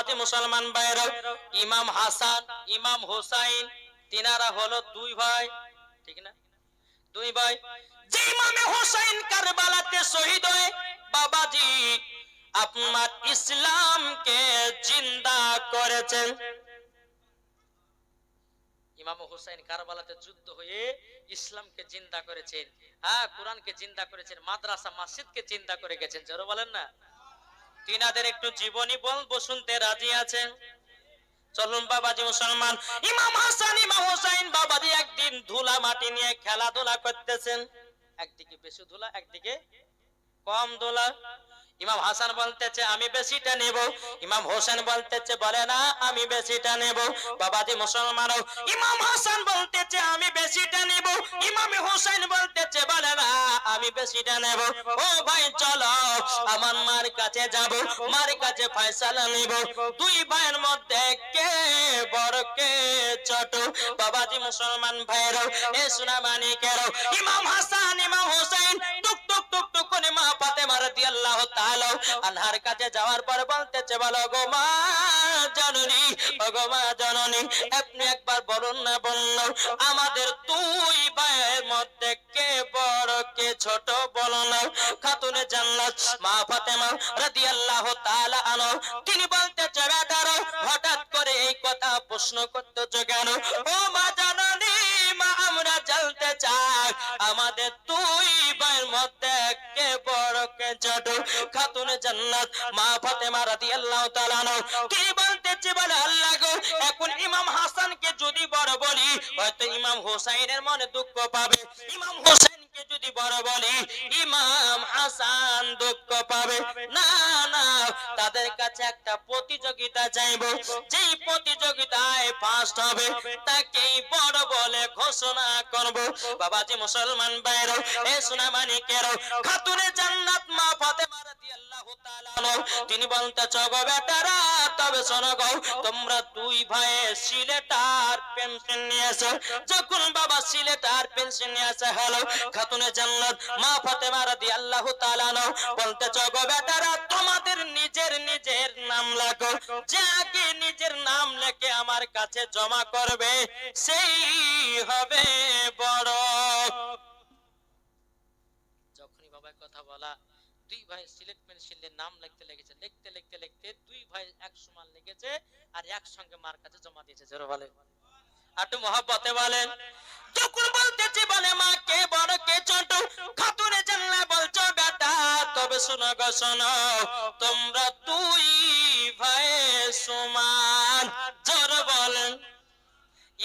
বাবাজি মুসলমান ভাইরা ইমাম হাসান, ইমাম হোসাইন, তিনারা হলো দুই ভাই, ঠিক না? দুই ভাই। যে ইমামে হোসাইন কারবালাতে শহীদ হয়ে, বাবাজি, আপনার ইসলামকে জিন্দা করেছেন। ইমাম হুসাইন কারবালাতে যুদ্ধ হয়ে ইসলামকে জিন্দা করেছেন। হ্যাঁ কোরআনকে জিন্দা করেছেন, মাদ্রাসা, মসজিদকে জিন্দা করে গেছেন। জোরে বলেন না। তিনাদের একটু জীবনী বলব শুনতে রাজি আছেন? চলুন বাবাজি মুসলমান, ইমাম হাসান, ইমাম হোসাইন বাবাজি একদিন ধুলা মাটি নিয়ে খেলাধুলা করতেছেন। একদিকে বেশি ধুলা, একদিকে কম ধুলা। ইমাম হাসান বলতেছে, আমি বেশিটা নেব। ইমাম হোসেন বলতেছে, বলে না, আমি বেশিটা নেব। বাবাজি মুসলমান ইমাম হাসান বলতেছে, আমি বেশিটা নেব। ইমাম হোসেন বলতেছে, বলে না, আমি বেশিটা নেব। ও ভাই, চলো, আমার মার কাছে যাব। মার কাছে ফয়সালা নেব। দুই ভাইয়ের মধ্যে কে বড়, কে ছোট? বাবাজি মুসলমান ভাইয়েরও, এ সোনা মানিকেরও ইমাম হাসান, ইমাম হোসেন মা না আমাদের দুই ভাইয়ের মধ্যে কে বড়, কে ছোট বলো না। খাতুনে জান্নাত মা ফাতেমা রাদিয়াল্লাহু তাআলা আনহা, তিনি বলতেছে, বেটারো, হঠাৎ করে এই কথা প্রশ্ন করতেছো কেন? ও মা জননী, মা, আমরা জানতে চাই, আমাদের কে ছোট খাতুনে জান্নাত। মা ফাতেমা রাদিয়াল্লাহু তাআলা কি বলতেছে বলে আল্লাহ গো? এখন ইমাম হাসানকে যদি বড় বলি, হয়তো ইমাম হোসাইনের মনে দুঃখ পাবে। ইমাম যদি বড় বলি, ইমাম হাসান দুঃখ পাবে। না না, তাদের কাছে একটা প্রতিযোগিতা চাইব। যেই প্রতিযোগিতায় ফার্স্ট হবে, তাকেই বড় বলে ঘোষণা করব। বাবাজি মুসলমান বাইরে এ সোনা মানিকেরও খাতুনে জান্নাত মা ফাতেমা রাদিয়াল্লাহু তিনি বলতে চগো বেটারা তবে শোনো গো, তোমরা দুই ভাই সিলেটার পেনশন নিয়ে এসো। যখন বাবা সিলেটার পেনশন নিয়ে আসে হলো, খাতুনে জান্নাত মা ফাতেমা রাদিয়াল্লাহু তাআলা আনহা বলতে চগো বেটারা তোমাদের নিজের নিজের নাম লেখো। যে আগে নিজের নাম লেখে আমার কাছে জমা করবে, সেই হবে বড়। যখনই বাবা কথা বলা দুই ভাই সিলেট পেন্সিলের নাম লিখতে লেগেছে। লিখতে লিখতে লিখতে দুই ভাই এক সমান লিখেছে আর একসঙ্গে মার কাছে জমা দিয়েছে। জোরে বলে একটু মহাব্বতে বলেন, যখন বলতেছি বলে মা কে বড় কে ছোট, খাতুনে জানলা বলছো বেটা, তবে শোনো গো, শোনো, তোমরা দুই ভাই সমান। জোর বলেন।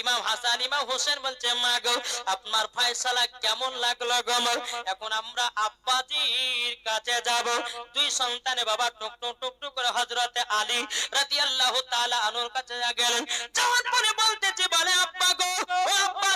ইমাম হাসান, ইমাম হোসেন বলছে, মা গো, আপনার ফয়সালা কেমন লাগল গো মোর? এখন আমরা আব্বাজির কাছে যাব দুই সন্তানে বাবা টুক টুক টুক টুক করে হযরতে আলী রাদিয়াল্লাহু তাআলা আনুর কাছে গেলেন যাওয়ার পরে বলতেছে, বলে, আব্বা গো, ও আব্বা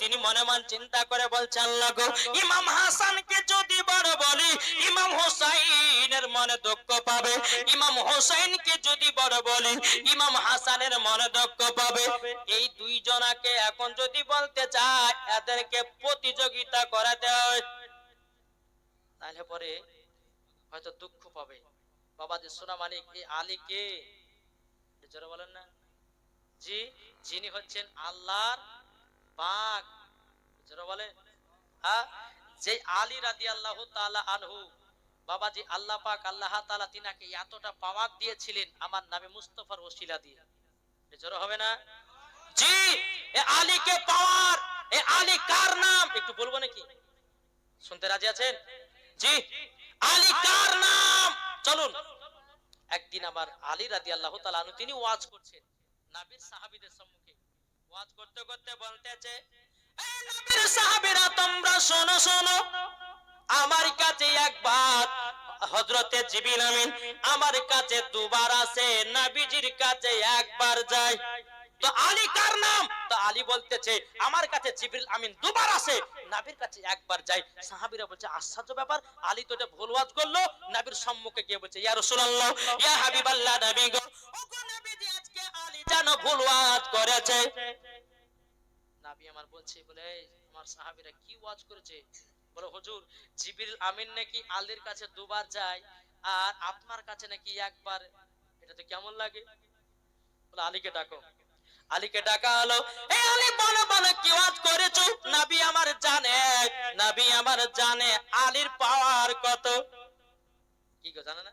তিনি মনে মন চিন্তা করে বলছেন, আল্লাহ গো, ইমাম হাসানকে যদি বড় বলি, ইমাম হোসাইনের মনে দুঃখ পাবে। ইমাম হোসাইনকে যদি বড় বলি, ইমাম হাসানের মনে দুঃখ পাবে। এই দুই জনাকে এখন যদি বলতে চায়, এদেরকে প্রতিযোগিতা করাতে হয়। তাহলে পরে হয়তো দুঃখ পাবে। বাবা যে সোনা মানিক, এই আলীকে বলেন না। জি, যিনি হচ্ছেন আল্লাহর বলে হ্যাঁ যে আলী রাদিয়াল্লাহু তাআলা আনহু, বাবাজি আল্লাহ পাক, আল্লাহ তাআলা তিনাকে এতটা পাওয়ার দিয়েছিলেন আমার নামে মুস্তাফার ওসিলা দিয়ে। জোরে হবে না? জি, এ আলীকে পাওয়ার, এ আলী কার নাম? একটু বলব নাকি? শুনতে রাজি আছেন? জি, আলী কার নাম? চলুন। একদিন আমার আলী রাজি আল্লাহ তালু তিনি ওয়াজ করছেন। নাবির সাহাবিদের সম্মুখে। ওয়াজ করতে করতে বলতেছে আমার কাছে একবার হজরতে আমার কাছে দুবার আছে নাবিজির কাছে একবার যায়। তো আলী কার নাম? তো আলী বলতেছে, আমার কাছে জিবরিল আমিন দুবার আসে। নবীর কাছে একবার যাই, সাহাবীরা বলছে, আশ্চর্য ব্যাপার, আলী তো এটা ভুল ওয়াজ করল। নবীর সম্মুখে গিয়ে বলছে, ইয়া রাসূলুল্লাহ, ইয়া হাবিবাল্লাহ নবী গো, ওগো নবীজি, আজকে আলী জানো ভুল ওয়াজ করেছে। নবী আমার বলছে, বলে আমার সাহাবীরা কি ওয়াজ করেছে? বলে, হুজুর জিবিল আমিন নাকি আলীর কাছে দুবার যায়, আর আপনার কাছে নাকি একবার? এটা তো কেমন লাগে? বলে, আলীকে ডাকো। আলীকে ডাকা হলো। এই আলী, বলো বলো, কি ওয়াজ করেছ? নবী আমার জানে, নবী আমার জানে, আলীর পাওয়ার কত? কি গো, জানে না?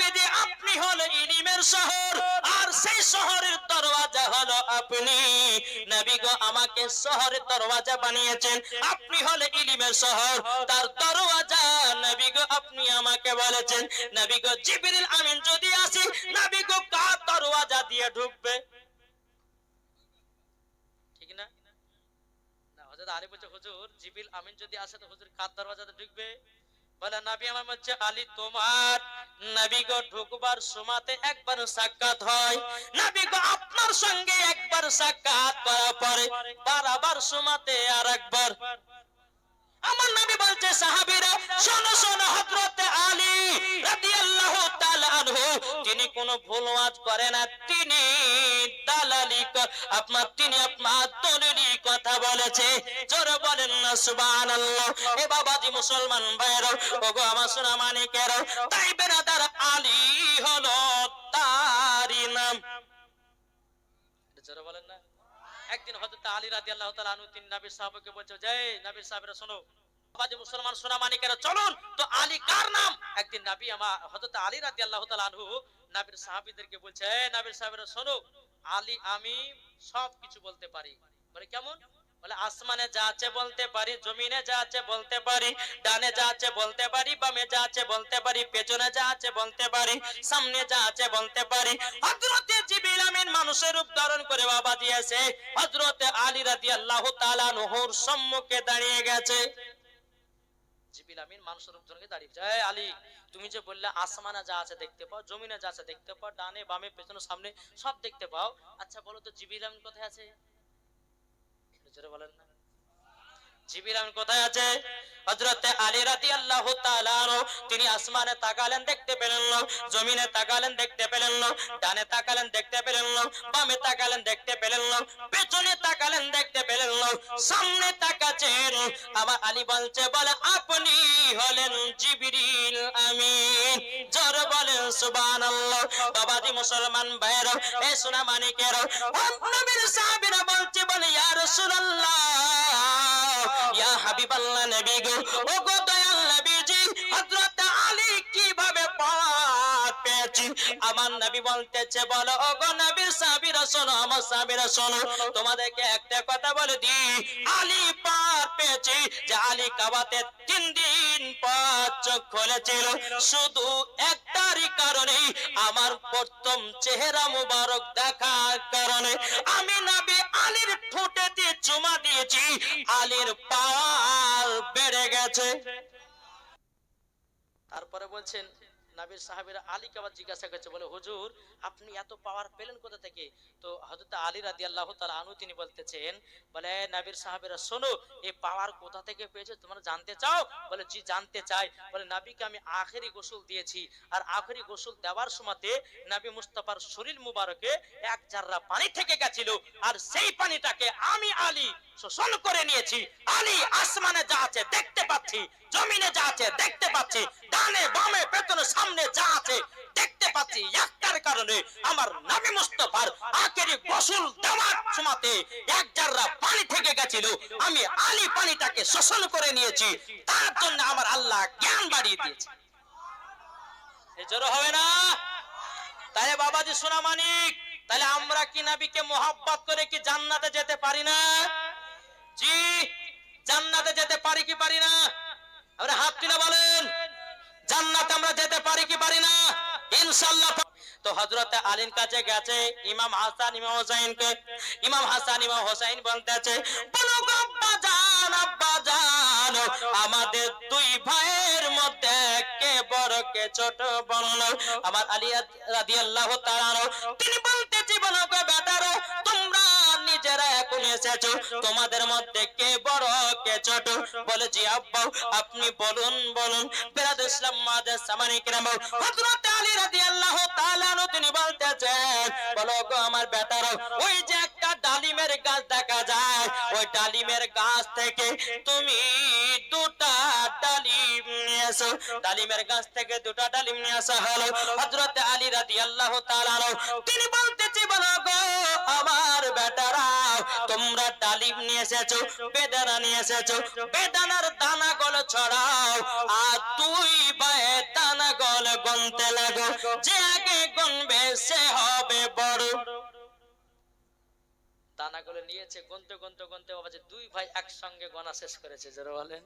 আপনি হলো ইলমের শহর, আর সেই শহরের দরওয়াজা হলো আপনি। নবী গো, আমাকে শহরের দরওয়াজা বানিয়েছেন। আপনি হলে ইলিমের শহর, তার দরওয়াজা। নবী গো, আপনি আমাকে বলেছেন। নবী গো, জিবরিল আমিন যদি আসি, নবী গো, কার দরওয়াজা দিয়ে ঢুকবে? ঠিক না? না, হযরত আলী বলছে, হুজুর, জিবরিল আমিন যদি আসে, তো হুজুর কার দরওয়াজাতে ঢুকবে? বলে, নবী আমার বলছে, আলী তোমার নবী গো ঢুকবার সময়তে একবার সাক্ষাৎ হয়। নবী গো আপনার সঙ্গে একবার সাক্ষাৎ করার পরে, বারবার সময়তে আর একবার আমার নবী বলছে, সাহাবীরা, শোনো শোনো, হযরত আলী রাদিয়াল্লাহু তাআলা আনহু তিনি কোনো ভুল ওয়াজ করে না, তিনি দালালি আপনার, তিনি আপনার দলিলি কথা বলেছে। জোরে বলেন না, সুবহানাল্লাহ। এ বাবাজি মুসলমান ভাইরা ওগো আমার সোনা মানিকেরা, তাই বেরাদার আলী হলো তারই নাম। জোরে বলেন একদিন হজরত আলী রাজি আল্লাহ তালা আনু তিন নাবির সাহাবকে বলছে, যে নাবির সাহেবরা শোনো বাজে মুসলমান সোনা মানিকেরা চলুন, তো আলী কার নাম? একদিন নাবি আমার হজরত আলী রাজি আল্লাহ তালা নাবির সাহাবিদেরকে বলছে নাবির সাহেবরা শোনো, আলী আমি সব কিছু বলতে পারি। বলে কেমন? আসমানে যা আছে বলতে পারি, জমিনে যা আছে বলতে পারি, ডানে যা আছে বলতে পারি, বামে যা আছে বলতে পারি, পেছনে যা আছে বলতে পারি, সামনে যা আছে বলতে পারি। হযরতে জিবরিল আমিন মানুষের রূপ ধারণ করে বাবা দিয়েছে। হযরতে আলী রাদিয়াল্লাহু তাআলা নহর সম্মুখে দাঁড়িয়ে গেছে। জিবরিল আমিন মানুষের রূপ করে দাঁড়িয়ে এই আলী, তুমি যে বললে আসমানে যা আছে দেখতে পাও, জমিনে যা আছে দেখতে পাও, ডানে, বামে, পেছনে, সামনে সব দেখতে পাও আচ্ছা বলো তো জিবরিল আমিন কোথায় আছে? জোরে বলেন না জিবির কোথায় আছে? আলী তিনি আসমানে তাকালেন, দেখতে পেলেন না। জমিনে তাকালেন, দেখতে পেলেন না। ডানে তাকালেন, দেখতে পেলেন না। বামে তাকালেন, দেখতে পেলেন না। পেছনে তাকালেন, দেখতে পেলেন না। সামনে আমার আলী বলছে, বলে, আপনি হলেন জিবরিল আমিন। জোর বলেন সুবহানাল্লাহ। বাবাজি মুসলমান ভাইরা এ সোনা মানিকের। নবীর সাহাবীরা বলছে, বলে, ইয়া রাসূলুল্লাহ। ইয়া হাবিবাল্লাহ নবী গো ও গো পাওয়ার আমার নবী বলতেছে, বলো ও গো নবীর সাহাবীরা শোনো, আমার সাহাবীরা শোনো, তোমাদেরকে একটা কথা বলে দি আলী পার পেয়েছি যে আলী কাবাতে তিন দিন পর চোখ খুলেছিল। শুধু একটারই কারণে আমার প্রথম চেহারা মুবারক দেখার কারণে আমি নবী আলীর দিয়ে চুমা দিয়েছি। আলীর পাল বেড়ে গেছে। তারপরে বলছেন নাবির সাহাবীরা আলীকে আবার জিজ্ঞাসা করছে, বলে, হুজুর, আপনি এত পাওয়ার পেলেন কোথা থেকে? তো হযরত আলী রাদিয়াল্লাহু তাআলা আনহু তিনি বলতেছেন, বলে নাবির সাহাবীরা, শোনো এই পাওয়ার কোথা থেকে পেয়েছ তোমরা জানতে চাও? বলে, জি, জানতে চাই। বলে, নবীকে আমি আখেরি গোসল দিয়েছি আর আখেরি গোসল দেওয়ার সময়তে নবী মুস্তাফার শরীর মুবারকে এক জাররা পানি থেকে গেছিল আর সেই পানিটাকে আমি আলী শোষণ করে নিয়েছি। আলী আসমানে যা আছে দেখতে পাচ্ছি, জমিনে যা আছে দেখতে পাচ্ছি। ডানে বামে, পেছনে, সামনে যা আছে দেখতে পাচ্ছি। একটার কারণে আমার নবী মুস্তাফার আখেরি গোসল দেওয়ার সময়তে এক জাররা পানি থেকে গেছিল। আমি আলী পানিটাকে শোষণ করে নিয়েছি। তার জন্য আমার আল্লাহ জ্ঞান বাড়িয়ে দিয়েছে। জোর হবে না? তাহলে বাবাজি সোনা মানিক, তাহলে আমরা কি নবীকে মোহাব্বত করে কি জান্নাতে যেতে পারি না? জি, জান্নাতে যেতে পারি কি পারি না? আমরা হাত তুলে বলেন। আমরা যেতে পারি কি পারি না? তো হযরতে আলীর কাছে গেছে, ইমাম হাসান, ইমাম ইমাম হাসান, ইমাম হোসেন বলতেছে আমাদের দুই ভাইয়ের মধ্যে কে বড়, কে ছোট বলল আমার আলী তিনি বলতেছে বলো তোমরা নিজেরা এখন এসেছ, তোমাদের মধ্যে কে বড়, কে ছোট? বলে, জি আব্বা, আপনি বলুন বলুন। বেরাদ ইসলাম মাদের সামানি তিনি বলতেছেন, বলো গো আমার বেটারা, ওই ওই ডালিমের গাছ থেকে তুমি দুটা ডালিম নিয়ে এসো। ডালিমের গাছ থেকে দুটা ডালিম নিয়ে আসা হলো। হযরত আলী রাদিয়াল্লাহু তাআলা আনহু। তিনি বলতেছে বলো গো আমার বেটারা তোমরা ডালিম নিয়ে এসেছ বেদানা নিয়ে এসেছ। বেদানার দানা গল ছড়াও। আর তুই বায়ে দানা গল গনতে লাগো। যে আগে গনবে সে হবে বড়। দানাগুলো নিয়েছে, গুনতে গুনতে গুনতে বাবা যে দুই ভাই একসঙ্গে গনা শেষ করেছে যারা বলেন।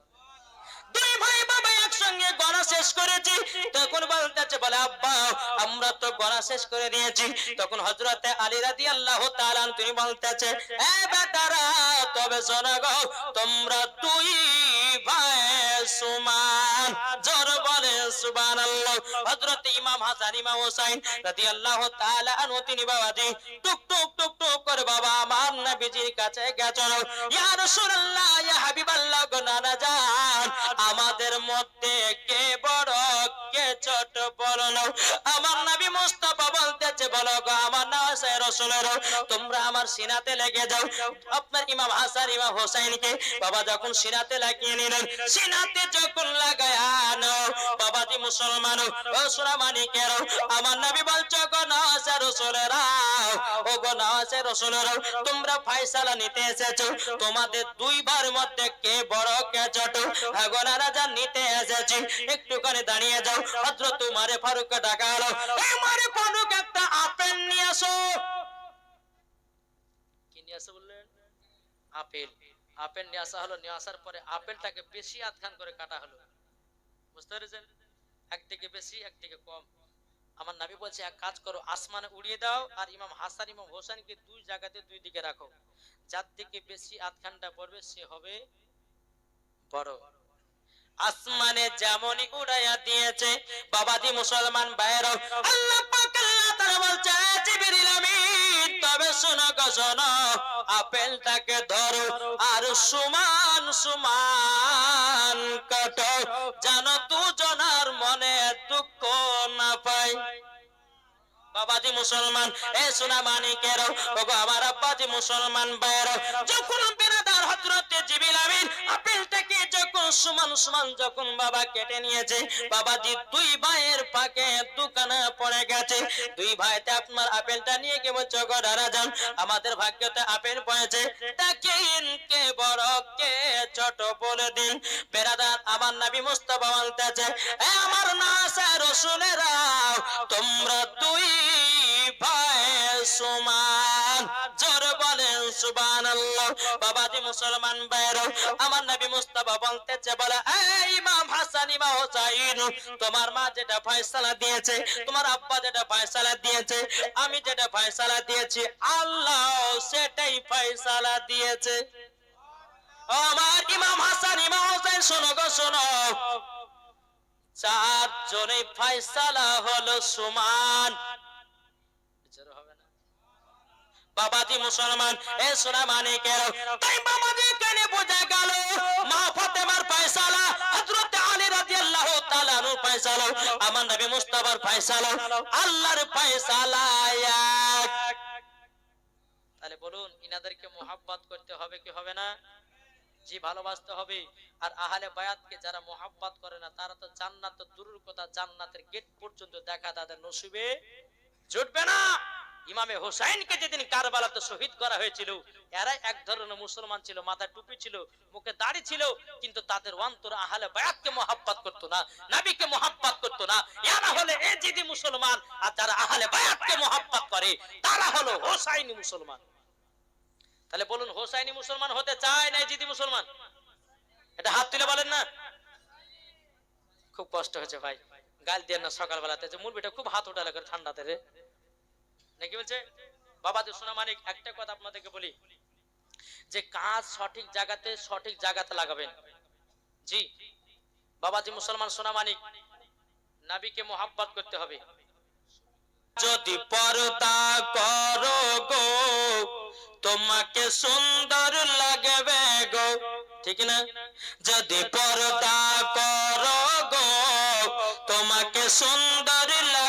তিনি টুক টুক টুক টুক করে বাবা, আমার নবীজির কাছে গেছিল ইয়া রাসূলুল্লাহ, ইয়া হাবিবাল্লাহ গো নানা জান আমাদের মধ্যে কে বড় কে ছোট বড় আমার নাবি মুস্তাফা বলতেছে বলো গো, আমার নাম আছে রসুলের। তোমরা আমার সিনাতে লেগে যাও। আপনার ইমাম হাসান, ইমাম হোসাইনকে বাবা যখন সিনাতে লাগিয়ে নিলেন, সিনাতে যখন মুসলমান মানিকের আমার বলছো, গো রসুলেরা। ও গো রসুলেরা। তোমরা নিতে এসেছ। তোমাদের দুইবার মধ্যে কে বড়, কে ছোট আগোনা রাজা, নিতে এসেছি। একটুখানি দাঁড়িয়ে যাও। ভদ্র তোমারে ফারুক ডাকা হলো। মারে ফারুক একটা আপেল নিয়ে আসো। কি নিয়ে আসে বললেন? আপেল। আপেল নিয়ে আসা হলো, নিয়ে আসার পরে আপেলটাকে বেশি আধখান করে কাটা হলো। বুঝতে পেরেছেন? একদিকে বেশি একদিকে কম। আমার নাবি বলছে, এক কাজ করো, আসমানে উড়িয়ে দাও আর ইমাম হাসান, ইমাম হোসেনকে দুই জায়গাতে দুই দিকে রাখো। যার দিকে বেশি আধখানটা পড়বে, সে হবে বড়। আসমানে যেমনই উড়াইয়া দিয়েছে, বাবাজি মুসলমান বাইর তবে আপেলটাকে ধরো আর দুজনার মনে দুঃখ না পায়। বাবাজি মুসলমান, এ সোনা মানিকের ওগো আমার আব্বাজি মুসলমান বাইর যখন বেনাদার হযরতে জিবিল আপেলটাকে সমান সমান যখন বাবা কেটে নিয়েছে, বাবাজি দুই ভাইয়ের পাকে পড়ে গেছে। দুই ভাইতে আপনার আপেলটা নিয়ে যান আমাদের ভাগ্যতে আপেল পড়েছে। দেখেন কে বড় কে ছোট বলে দিন। বেরাদার, আমার নবী মুস্তাফা বলতেছে, এ আমার নাসা রসুলেরা, তোমরা দুই ভাই সমান। জোর বলেন, সুবহানাল্লাহ। বাবাজি মুসলমান বাইর আমার নবী মুস্তাফা বলতেছে বলে, এই ইমাম হাসান, ইমাম হোসাইন, তোমার মা যেটা ফয়সালা দিয়েছে, তোমার আব্বা যেটা ফয়সালা দিয়েছে, আমি যেটা ফয়সালা দিয়েছি, আল্লাহ সেটাই ফয়সালা দিয়েছে। আমার ইমাম হাসান, ইমাম হোসেন শোনো গো, শোনো। চার জনে ফয়সালা হলো সমান বিচার হবে না বাবাজি মুসলমান, এ সোনা মানে কেন তাই বাবাজি কেন বোঝা গেল, মা ফাতেমার ফয়সালা, হযরত আলী রাদিয়াল্লাহু তাআলা আনহুর ফয়সালা, আমার নবী মুস্তাফার ফয়সালা, আল্লাহর ফয়সালা এক। তাহলে বলুন, ইনাদেরকে মোহাব্বত করতে হবে কি হবে না? জি, ভালোবাসতে হবে। আর আহলে বায়াতকে যারা মোহাব্বত করে না, তারা তো জান্নাত তো দূরের কথা জান্নাতের গেট পর্যন্ত দেখা তাদের নসিবে জুটবে না। ইমামে হোসাইনকে যেদিন কারবালাতে শহীদ করা হয়েছিল এরা এক ধরনের মুসলমান ছিল, মাথায় টুপি ছিল, মুখে দাড়ি ছিল, কিন্তু তাদের অন্তর আহলে বায়াতকে মোহাব্বত করতো না, নবীকে মোহাব্বত করতো না। এরা হলে এজিদি মুসলমান, আর যারা আহলে বায়াতকে মোহাব্বত করে, তারা হলো হোসাইনি মুসলমান। তাহলে বলুন, হোসাইনি মুসলমান হতে চায় না জিদি মুসলমান? এটা হাত তুলে বলেন না। খুব কষ্ট হয়েছে ভাই, গাল দিয়ে না সকালবেলাতে, যে মুরবিটা খুব হাত উঠালে করে ঠান্ডাতে রে। নাকি বলছে? বাবাদের সোনা মানিক, একটা কথা আপনাদেরকে বলি। যে কাজ সঠিক জায়গাতে সঠিক জায়গাতে লাগাবেন। জি। বাবাজি মুসলমান, সোনা মানিক, নাবিকে মোহাব্বত করতে হবে। যদি পর্দা করো গো, তোমাকে সুন্দর লাগবে গো। ঠিক না? যদি পর্দা করো গো, তোমাকে সুন্দর লাগবে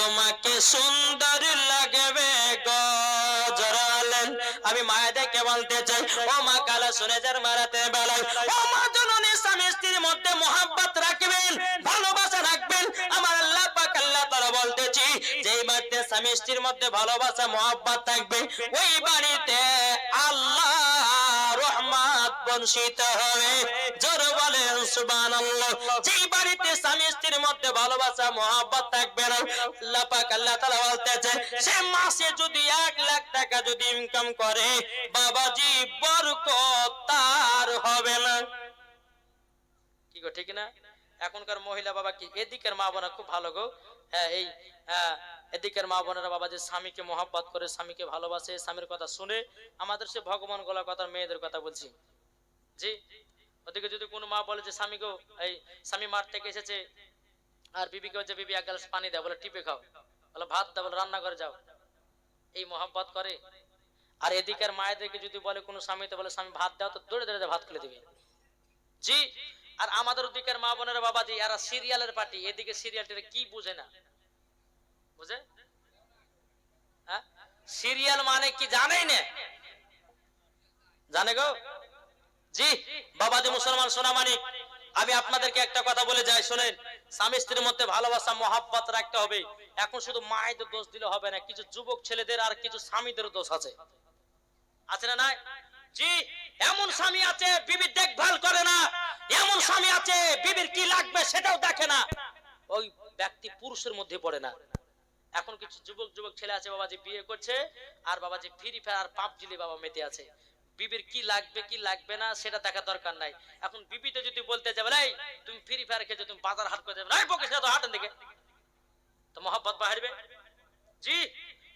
তোমাকে সুন্দর লাগবে গো আমি আমি দেখে বলতে চাই, ও মা কালা যার মারাতে বেলায়, ও মা জননী স্বামী স্ত্রীর মধ্যে মোহাব্বত রাখবেন ভালোবাসা বলতেছি, যেই বাড়িতে স্বামী মধ্যে ভালোবাসা, মোহাব্বত থাকবে, ওই বাড়িতে আল্লাহ বর্ষিত হবে। জোর বলেন, সুবহানাল্লাহ। যেই বাড়িতে স্বামী মধ্যে ভালোবাসা থাকবে না, আল্লাহ পাক আল্লাহ বলতেছে, সে মাসে যদি লাখ টাকা যদি ইনকাম করে, বাবাজি তার হবে না। ঠিক না? এখনকার মহিলা বাবা কি? এদিকের মা বোনা খুব ভালো গো। হ্যাঁ এই হ্যাঁ, এদিকের মা বোনেরা বাবা যে স্বামীকে মহাব্বত করে স্বামীকে ভালোবাসে স্বামীর কথা শুনে আমাদের সে ভগবান গলা কথা মেয়েদের কথা বলছি। জি? ওদিকে যদি কোনো মা বলে যে স্বামী গো এই স্বামী মাঠ থেকে এসেছে আর বিবিকে যে বিবি এক গ্লাস পানি দেয় বলে টিপে খাও। বলে ভাত দাও বলে রান্না করে যাও। এই মহাব্বত করে। আর এদিকের মায়েদেরকে যদি বলে কোনো স্বামীতে বলে স্বামী ভাত দাও তো দৌড়ে দৌড়ে ভাত খুলে দিবে। জি? আর আমাদের ওদিকের মা বোনের বাবাজি, এরা সিরিয়ালের পার্টি। এদিকে সিরিয়ালটা কি বুঝে না? বুঝে? হ্যাঁ? সিরিয়াল মানে কি জানেই না? জানে গো? জি, বাবাজি মুসলমান সোনা মানিক আমি আপনাদেরকে একটা কথা বলে যাই, শুনেন। স্বামী স্ত্রীর মধ্যে ভালোবাসা, মহাব্বত রাখতে হবে। এখন শুধু মায়েদের দোষ দিলে হবে না, কিছু যুবক ছেলেদের আর কিছু স্বামীদের দোষ আছে। আছে না নাই? জি, এমন স্বামী আছে বিবির দেখভাল করে না এমন স্বামী আছে, বিবির কি লাগবে সেটাও দেখে না। ওই ব্যক্তি পুরুষের মধ্যে পড়ে না। এখন কিছু যুবক যুবক ছেলে আছে, বাবা যে বিয়ে করছে, আর বাবা যে ফ্রি আর পাবজিলে বাবা মেতে আছে। বিবির কি লাগবে কি লাগবে না, সেটা দেখা দরকার নাই। এখন বিবিতে যদি বলতে যাবে, এই, তুমি ফ্রি ফায়ার খেয়েছো, তুমি বাজার হাট করে যাবে। না বকে সেটা তো হাটের দিকে তো মহাব্বত বাহারবে? জি।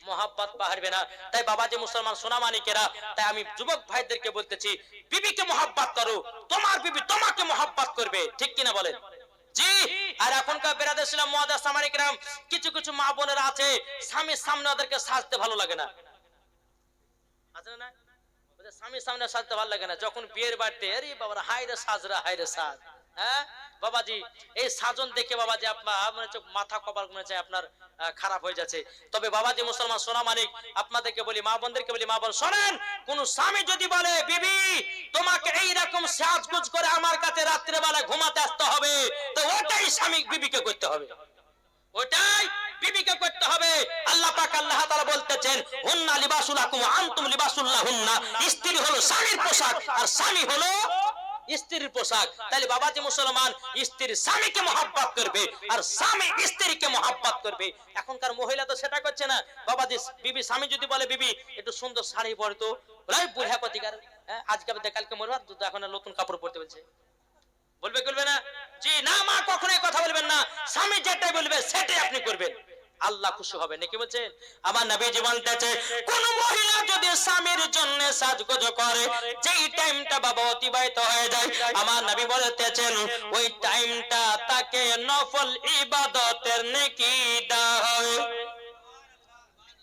মহাব্বত বাহারবে না। তাই বাবাজি মুসলমান সোনামানিকেরা তাই আমি যুবক ভাইদেরকে বলতেছি, বিবিকে মহাব্বত করো। তোমার বিবি তোমাকে মহাব্বত করবে। ঠিক কিনা বলেন? জি, আর এখনকার বেরাদের ছিলাম মহাদাস সামানিকরাম কিছু কিছু মা বোনেরা আছে, স্বামীর সামনে ওদেরকে সাজতে ভালো লাগে না। স্বামীর সামনে সাজতে ভালো লাগে না। যখন বিয়ের বাড়িতে আরে বাবা হাইরে সাজরা হাইরে সাজ। হ্যাঁ? বাবাজি, এই সাজন দেখে বাবাজি আপনার মাথা কপাল মনে হচ্ছে আপনার খারাপ হয়ে যাচ্ছে। তবে বাবাজি মুসলমান, সোনা আপনাদেরকে বলি, মা বোনদেরকে বলি, মা বোন, শোনেন, কোন স্বামী যদি বলে, বিবি, তোমাকে এই রকম সাজগুজ করে আমার কাছে রাত্রে বেলা ঘুমাতে আসতে হবে, তো ওটাই স্বামী বিবিকে করতে হবে। ওটাই বিবিকে করতে হবে। আল্লাহ পাক, আল্লাহ তাআলা বলতেছেন, হুন্না লিবাসুল লাকুম ওয়া আনতুম লিবাসুল স্ত্রী হলো স্বামীর পোশাক, আর স্বামী হলো স্ত্রীর পোশাক। তাহলে বাবাজি মুসলমান স্ত্রীর স্বামীকে মহাব্বত করবে আর স্বামী স্ত্রীকে মহাব্বত করবে। এখনকার মহিলা তো সেটা করছে না। বাবাজি বিবি স্বামী যদি বলে বিবি একটু সুন্দর শাড়ি পরে তো। ওই বুড়া কতিকার হ্যাঁ, আজকে কালকে মরবার তো এখন নতুন কাপড় পরতে বলছে। বলবে করবে না? জি না মা কখনোই কথা বলবেন না। স্বামী যেটাই বলবে সেটাই আপনি করবেন। আল্লাহ খুশি হবে নাকি বলছেন? আমার নবী জীবন বলতেছে কোন মহিলা যদি স্বামীর জন্য সাজগোজ করে যেই টাইমটা বাবা অতিবাহিত হয়ে যায় আমার নবী বলতেছেন ওই টাইমটা তাকে নফল ইবাদতের নেকি দেওয়া আহ,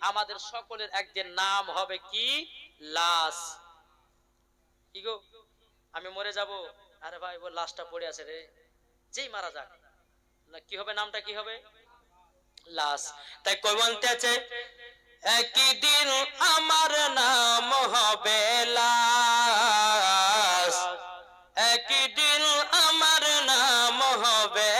আমাদের সকলের একদিন নাম হবে কি? লাশ। গো? আমি মরে যাব? আরে ভাই লাশটা পড়ে আছে রে। যেই মারা যাক। কি হবে? নামটা কি হবে? তাই কই বলতেছে একই দিন আমার নাম হবে লাশ। একই দিন আমার নাম হবে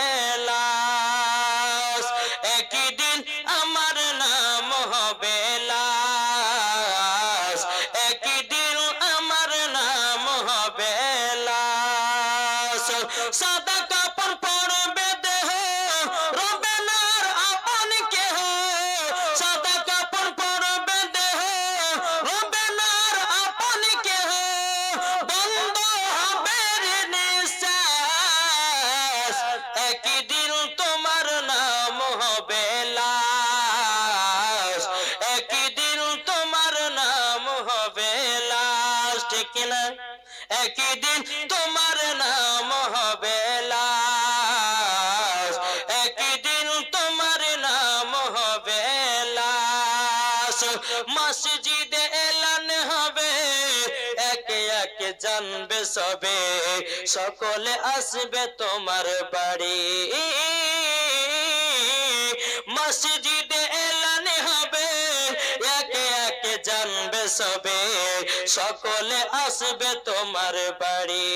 জানবে সবে। সকলে আসবে তোমার বাড়ি। মসজিদে এলানে হবে, একে একে জানবে সবে। সকলে আসবে তোমার বাড়ি।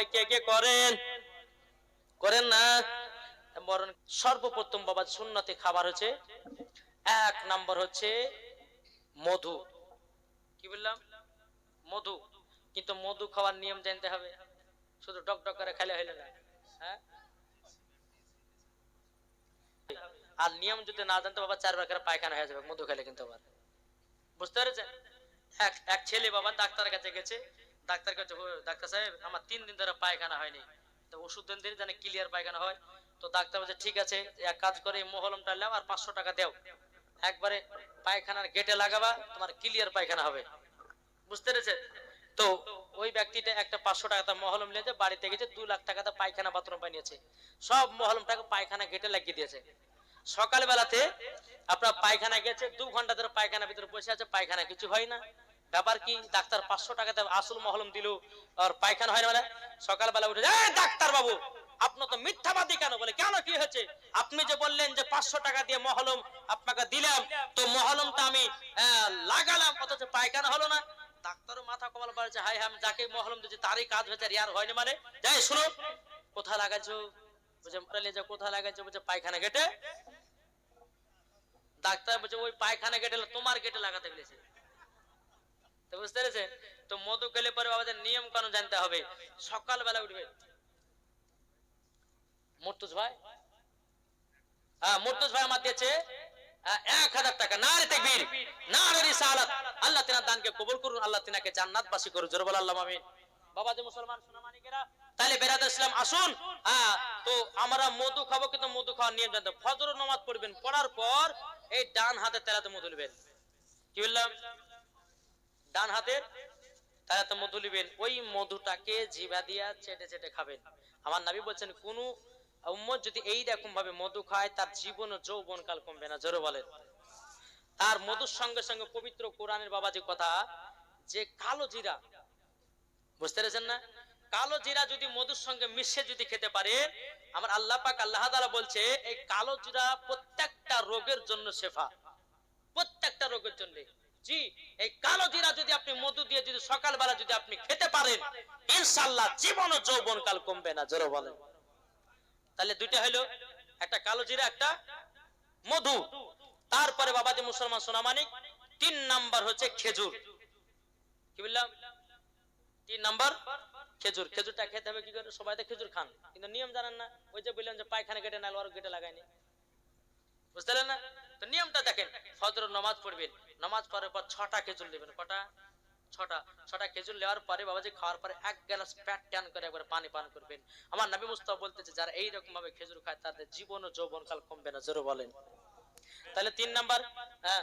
ভয় কে কে করেন? করেন না? মরণ সর্বপ্রথম বাবা সুন্নতে খাবার হচ্ছে, এক নাম্বার হচ্ছে মধু। কি বললাম? মধু। কিন্তু মধু খাওয়ার নিয়ম জানতে হবে। শুধু টক টক করে খেলে হইলে না। হ্যাঁ? আর নিয়ম যদি না জানতে, বাবা চারবার করে পায়খানা হয়ে যাবে, মধু খেলে কিন্তু আবার। বুঝতে পেরেছেন? এক ছেলে বাবা ডাক্তারের কাছে গেছে ডাক্তার কাছে ডাক্তার সাহেব, আমার তিন দিন ধরে পায়খানা হয়নি। তো ওষুধ দেন দিন জানে ক্লিয়ার পায়খানা হয়। তো ডাক্তার বলছে, ঠিক আছে, এক কাজ করে মহলমটা নাও আর পাঁচশো টাকা দাও। একবারে পায়খানার গেটে লাগাবা, তোমার ক্লিয়ার পায়খানা হবে। বুঝতে পেরেছে তো ওই ব্যক্তিটা একটা পাঁচশো টাকা মহলম নিয়েছে বাড়িতে গেছে দু লাখ টাকা তার পায়খানা বাথরুম বানিয়েছে। সব মহলমটাকে পায়খানা গেটে লাগিয়ে দিয়েছে। সকালবেলাতে আপনার পায়খানা গেছে, দু ঘণ্টা ধরে পায়খানা ভিতরে বসে আছে, পায়খানা কিছু হয় না। ব্যাপার কি? ডাক্তার পাঁচশো টাকাতে আসল মহলম দিল, আর পায়খানা হয় না বলে? সকালবেলা উঠে "এই ডাক্তার বাবু, আপনি তো মিথ্যাবাদী কেন? বলে, কেন? কি হয়েছে? আপনি যে বললেন যে পাঁচশো টাকা দিয়ে মহলম আপনাকে দিলাম, তো মহলমটা আমি লাগালাম, অথচ পায়খানা হলো না। ডাক্তারও মাথা কমাল পারছে হাই হাম, যাকে মহলম দিচ্ছে তারই কাজ হয়েছে, আর ইয়ার হয়নি মানে? যাই শুনো কোথায় লাগাইছো? বলছে মোটালে যে কোথায় লাগাইছো? বলছে, পায়খানা গেটে। ডাক্তার বলছে, ওই পায়খানা গেটে, তোমার গেটে লাগাতে বলেছে। তো বুঝতে পেরেছেন? তো মধু খেলে পরে বাবাদের নিয়ম কানুন জানতে হবে। সকালবেলা উঠবে। মুর্তুজ ভাই? হ্যাঁ মুর্তুজ ভাই আমার দিয়েছে এক হাজার টাকা। না রে তেকবীর না রে রিসালাত। আল্লাহ তিনার দানকে কবুল করুন, আল্লাহ তিনাকে জান্নাতবাসী করুন। জোরে বল আল্লাহ, আমিন। বাবা যে মুসলমান সোনামানিকেরা তাহলে বেরাদ ইসলাম, আসুন। হ্যাঁ তো আমরা মধু খাব, কিন্তু মধু খাওয়ার নিয়ম জানতে। ফজর নামাজ পড়বেন, পড়ার পর এই ডান হাতে তেলাতে মধু নেবেন। কি বললাম? ডান হাতের তারাতে মধু নেবেন ওই মধুটাকে জিভা দিয়া চেটে চেটে খাবেন। আমার নবী বলছেন, কোন উম্মত যদি এই রকম ভাবে মধু খায়, তার জীবন ও যৌবন কাল কমবে না। জোরে বলেন। তার মধুর সঙ্গে সঙ্গে পবিত্র কোরআনের বাবাজি কথা, যে কালো জিরা, বুঝতে পেরেছেন না? কালো জিরা যদি মধুর সঙ্গে মিশে যদি খেতে পারে, আমার আল্লাহ পাক আল্লাহ তাআলা বলছে, এই কালো জিরা প্রত্যেকটা রোগের জন্য শেফা। প্রত্যেকটা রোগের জন্য। জি, এই কালো জিরা যদি আপনি মধু দিয়ে যদি সকালবেলা যদি আপনি খেতে পারেন, ইনশাআল্লাহ জীবন যৌবন কাল কমবে না, জোরে বলেন। তাহলে দুইটা হলো, একটা কালো জিরা, একটা মধু। তারপরে বাবাজি মুসলমান সোনামানিক, তিন নাম্বার হচ্ছে খেজুর। কি বললাম? তিন নাম্বার খেজুর। খেজুরটা খেতে হবে কি করে? সবাই তো খেজুর খান, কিন্তু নিয়ম জানেন না। ওই যে বললাম যে পায়খানা কেটে নাল আর কেটে লাগায়নি। বুঝতে না? তো নিয়মটা দেখেন, ফজর নামাজ পড়বেন। নামাজ পড়ার পর ছটা খেজুর নেবেন। কটা? ছটা। ছটা খেজুর নেওয়ার পরে বাবাজি খাওয়ার পরে এক গ্যালাস প্যাট টান করে একবার পানি পান করবেন। আমার নবী মুস্তফা বলতেছে, যারা এইরকম ভাবে খেজুর খায়, তাদের জীবন ও যৌবন কাল কমবে না, জোরে বলেন। তাহলে তিন নাম্বার হ্যাঁ